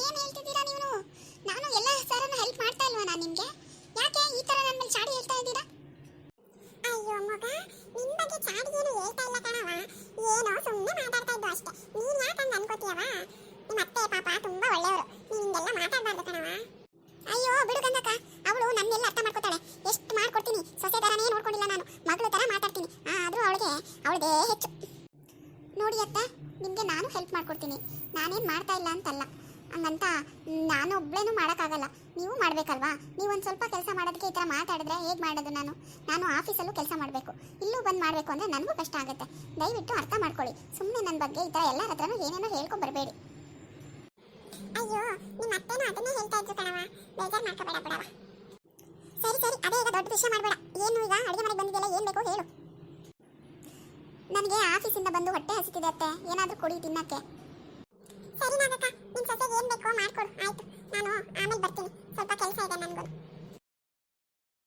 ಏನ್ ಹೇಳ್ತಿದ್ದೀರಾ ನೀವು? ನಾನು ಎಲ್ಲ ಸರನ್ನು ಹೆಲ್ಪ್ ಮಾಡ್ತಾ ಇಲ್ವಾ ನಾನು ನಿಮ್ಗೆ? ಯಾಕೆ ಈ ತರ ನನ್ನ ಮೇಲೆ ಚಾಡಿ ಹೇಳ್ತಾ ಇದ್ದೀರಾ? ಅಯ್ಯೋ ಮಗ ನಿನ್ ಬಗ್ಗೆ ಚಾಡಿ ಏನು ಹೇಳ್ತಾ ಇಲ್ಲ ಕಣವ ಏನೋ ಸುಮ್ಮನೆ ಮಾತಾಡ್ತಾ ಇದ್ದು ಅಷ್ಟೇ. ನೀನ್ ಯಾಕಂತ ಅನ್ಕೋತೀಯವ ನಿಮ್ಮ ಅತ್ತೆ ಪಾಪ ತುಂಬಾ ಒಳ್ಳೆಯವರು. ನೀನ್ ಹಿಂಗೆಲ್ಲ ಮಾತಾಡಬಾರ್ದು ಕಣವ ಅಯ್ಯೋ ಬಿಡು ಗಂಗಕ್ಕ. ಅವಳು ನನ್ನೆಲ್ಲ ಅರ್ಥ ಮಾಡ್ಕೋತಾಳೆ. ಎಷ್ಟು ಮಾಡ್ಕೊಡ್ತೀನಿ? ಸೊಸೆ ತರನೇ ನೋಡ್ಕೊಂಡಿಲ್ಲ ನಾನು. ಮಗಳು ತರ ಮಾತಾಡ್ತೀನಿ. ಆದ್ರೂ ಅವಳಿಗೆ ಅವಳದೇ ಹೆಚ್ಚು. ನೋಡಿ ಅತ್ತ ನಿಮಗೆ ನಾನು ಹೆಲ್ಪ್ ಮಾಡ್ಕೊಡ್ತೀನಿ. ನಾನೇನು ಮಾಡ್ತಾ ಇಲ್ಲ ಅಂತಲ್ಲ. ಹಂಗಂತ ನಾನು ಒಬ್ಳೇನು ಮಾಡೋಕ್ಕಾಗಲ್ಲ. ನೀವು ಮಾಡಬೇಕಲ್ವಾ? ನೀವು ಒಂದು ಸ್ವಲ್ಪ ಕೆಲಸ ಮಾಡೋದಕ್ಕೆ ಈ ಥರ ಮಾತಾಡಿದ್ರೆ ಹೇಗೆ ಮಾಡೋದು ನಾನು? ನಾನು ಆಫೀಸಲ್ಲೂ ಕೆಲಸ ಮಾಡಬೇಕು. ಇಲ್ಲೂ ಬಂದು ಮಾಡಬೇಕು ಅಂದರೆ ನನಗೂ ಕಷ್ಟ ಆಗುತ್ತೆ. ದಯವಿಟ್ಟು ಅರ್ಥ ಮಾಡ್ಕೊಳ್ಳಿ. ಸುಮ್ಮನೆ ನನ್ನ ಬಗ್ಗೆ ಈ ಥರ ಎಲ್ಲರ ಹತ್ರನೂ ಏನೇನೋ ಹೇಳ್ಕೊಂಡು ಬರಬೇಡಿ. ಅಯ್ಯೋ ನಿಮ್ಮ ಅತ್ತೆನೂ ಅದನ್ನೇ ಹೇಳ್ತಾ ಇದ್ರು ಕಣವ ಬೇಜಾರು ಮಾಡ್ಕೋಬೇಡ ಬಿಡವ ಸರಿ ಸರಿ ಅದೇ ಈಗ ದೊಡ್ಡ ವಿಷಯ ಮಾಡಬೇಡ. ಏನು ಈಗ ಅಡುಗೆ ಮನೆಗೆ ಬಂದಿದೆಯಲ್ಲ ಏನು ಬೇಕು ಹೇಳು. ನನಗೆ ಆಫೀಸಿಂದ ಬಂದು ಹೊಟ್ಟೆ ಹಸಿತಿದೆ ಅತ್ತೆ. ಏನಾದರೂ ಕೊಡಿ ತಿನ್ನಕ್ಕೆ. ಸರಿ ನಾಗಕ್ಕ ನಿಮ್ಮ ಸೊಸೆಗೆ ಮಾಡ್ಕೊಡು. ಆಯ್ತು. ನಾನು ಆಮೇಲೆ ಬರ್ತೀನಿ. ಸ್ವಲ್ಪ ಕೆಲಸ ಇದೆ ನನಗೂ